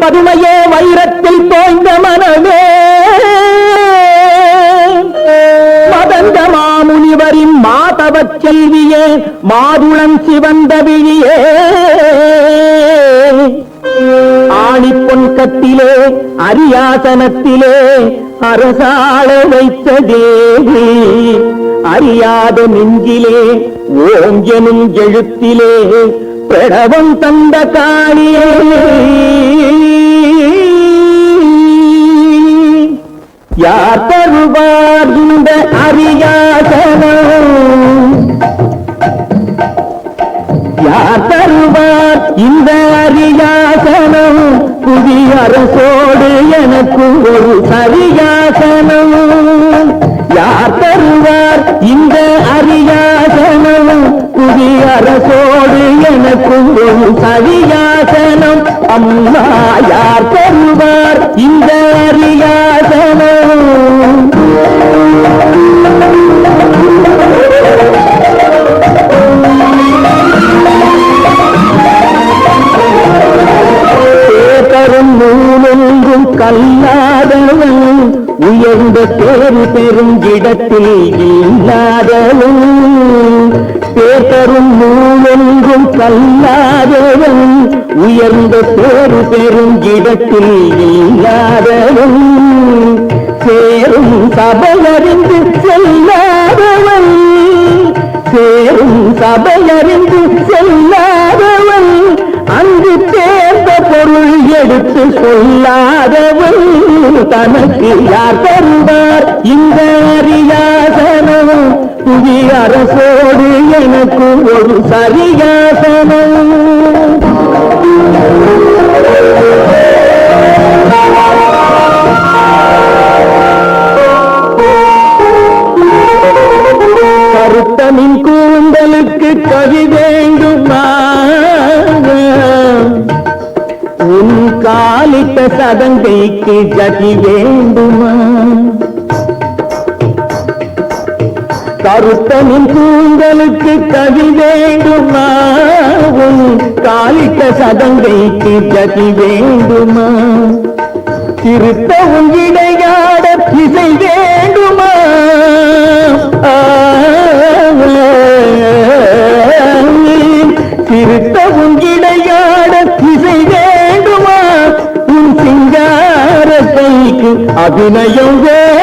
பதுமையே வைரத்தில் தோய்ந்த மனமே. மதந்த மாமுனிவரின் மாதவச் செல்வியே மாதுளம் சிவந்த விழியே. ஆணி பொன் கத்திலே அரியாசனத்திலே அரசாள வைத்த தேவி. அறியாத நெஞ்சிலே ஓங்கெனும் எழுத்திலே பிரணவம் தந்த காளியே. யார் தருவார் இந்த அரியாசனம்? யார் தருவார் இந்த அரியாசனம்? புதிய அரசோடு எனக்கு ஒரு சரியாசனம் யார் தருவார் இந்த அரியாசனம்? புதிய அரசோடு எனக்கு ஒரு சரியாசனம் அம்மா ஒன்றும் கல்லாதவன் உயர்ந்த பேரு பெரும் இடத்தில் இல்லாதவன் பேதரும் நூலொன்றும் கல்லாதவன் உயர்ந்த பேரு பெரும் இடத்தில் இல்லாதவன் சேரும் சபையறிந்து செல்லாதவன் சேரும் சபையறிந்து பொருள் எடுத்து சொல்லாதவன் தனக்கு யார் தருவார்? இந்த அரியாசனம் புவி அரசோடு எனக்கு ஒரு சரியாசனம். உன் சதங்கைக்கு ஜகி வேண்டுமா? கருத்தனின் கூந்தலுக்கு கவி வேண்டுமா? உன் காலிட்ட சதங்கைக்கு ஜகி வேண்டுமா? திருத்தவும் இடையாட திசை வேண்டுமா? ပြည်နဲ့ယုံကြည်